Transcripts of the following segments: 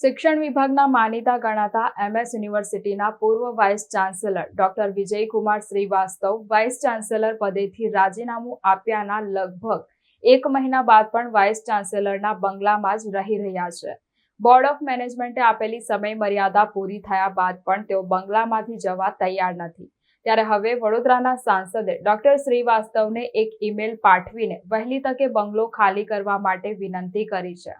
શિક્ષણ વિભાગના માનીતા ગણાતા એમએસ યુનિવર્સિટીના પૂર્વ vice chancellor doctor Vijaykumar Shrivastava vice chancellor પદેથી રાજીનામું આપ્યાના લગભગ એક મહિના બાદ પણ વાઇસ ચાન્સેલરના બંગલામાં જ રહી રહ્યા છે. બોર્ડ ઓફ મેનેજમેન્ટે આપેલી સમય મર્યાદા પૂરી થયા બાદ પણ તેઓ બંગલામાંથી જવા તૈયાર નથી. ત્યારે હવે વડોદરાના સાંસદે ડોક્ટર શ્રીવાસ્તવને એક ઈમેલ પાઠવીને વહેલી તકે બંગલો ખાલી કરવા માટે વિનંતી કરી છે.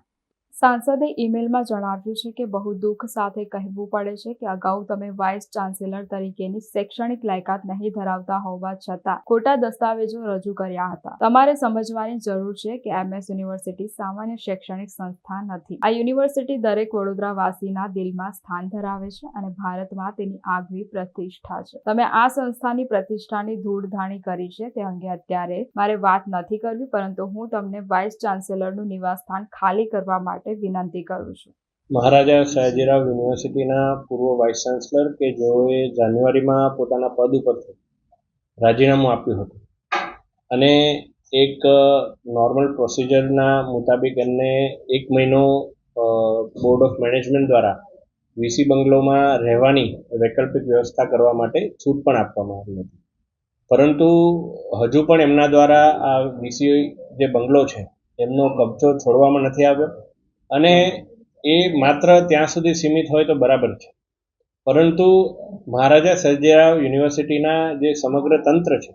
સાંસદે ઈમેલમાં જણાવ્યું છે કે બહુ દુઃખ સાથે કહેવું પડે છે કે અગાઉ તમે વાઇસ ચાન્સેલર તરીકેની શૈક્ષણિક લાયકાત નહીં ધરાવતા હોવા છતાં ખોટા દસ્તાવેજો રજૂ કર્યા હતા. તમારે સમજવાની જરૂર છે કે એમએસ યુનિવર્સિટી સામાન્ય શૈક્ષણિક સંસ્થા નથી. આ યુનિવર્સિટી દરેક વડોદરાવાસીના દિલમાં સ્થાન ધરાવે છે અને ભારતમાં તેની આગવી પ્રતિષ્ઠા છે. તમે આ સંસ્થાની પ્રતિષ્ઠાની ધૂળધાણી કરી છે તે અંગે અત્યારે મારે વાત નથી કરવી, પરંતુ હું તમને વાઇસ ચાન્સેલરનું નિવાસસ્થાન ખાલી કરવા માટે વિનંતી કરું છું. મહારાજા સયાજીરાવ યુનિવર્સિટીના પૂર્વ વાઇસ ચાન્સલર કે જેઓએ જાન્યુઆરીમાં પોતાના પદ ઉપરથી રાજીનામું આપ્યું હતું. અને એક નોર્મલ પ્રોસિજરના મુતાબિક એમને એક મહિનો બોર્ડ ઓફ મેનેજમેન્ટ દ્વારા વીસી બંગલોમાં રહેવાની વૈકલ્પિક વ્યવસ્થા કરવા માટે છૂટ પણ આપવામાં આવી હતી. પરંતુ હજુ પણ એમના દ્વારા આ વીસી જે બંગલો છે, એમનો કબજો છોડવામાં નથી આવ્યો. અને એ માત્ર ત્યાં સુધી સીમિત હોય તો બરાબર છે. પરંતુ મહારાજા સયાજીરાવ યુનિવર્સિટીના જે સમગ્ર તંત્ર છે,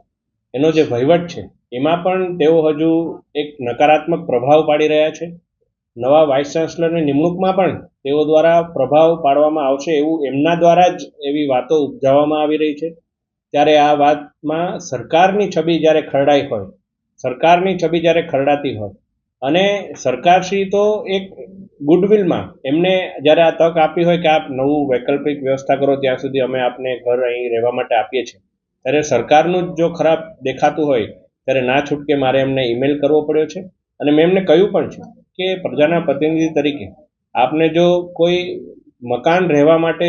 એનો જે વહીવટ છે, એમાં પણ તેઓ હજુ એક નકારાત્મક પ્રભાવ પાડી રહ્યા છે. નવા વાઇસ ચાન્સલરની નિમણૂકમાં પણ તેઓ દ્વારા પ્રભાવ પાડવામાં આવશે એવું એમના દ્વારા જ એવી વાતો ઉપજાવવામાં આવી રહી છે. ત્યારે આ વાતમાં સરકારની છબી જ્યારે ખરડાઈ હોય, સરકારની છબી જ્યારે ખરડાતી હોય અને સરકારશ્રી તો એક ગુડવિલમાં એમને જ્યારે આ તક આપી હોય કે આપ નવું વૈકલ્પિક વ્યવસ્થા કરો ત્યાં સુધી અમે આપને ઘર અહીં રહેવા માટે આપીએ છીએ. ત્યારે સરકારનું જ જો ખરાબ દેખાતું હોય, ત્યારે ના છૂટકે મારે એમને ઈમેલ કરવો પડ્યો છે. અને મેં એમને કહ્યું પણ છે કે પ્રજાના પ્રતિનિધિ તરીકે આપને જો કોઈ મકાન રહેવા માટે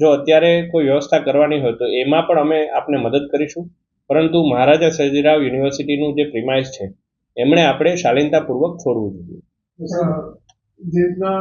જો અત્યારે કોઈ વ્યવસ્થા કરવાની હોય તો એમાં પણ અમે આપને મદદ કરીશું. પરંતુ મહારાજા સયાજીરાવ યુનિવર્સિટીનું જે પ્રિમાઇસ છે એમણે આપણે શાલીનતાપૂર્વક છોડવું જોઈએ. જે રીતના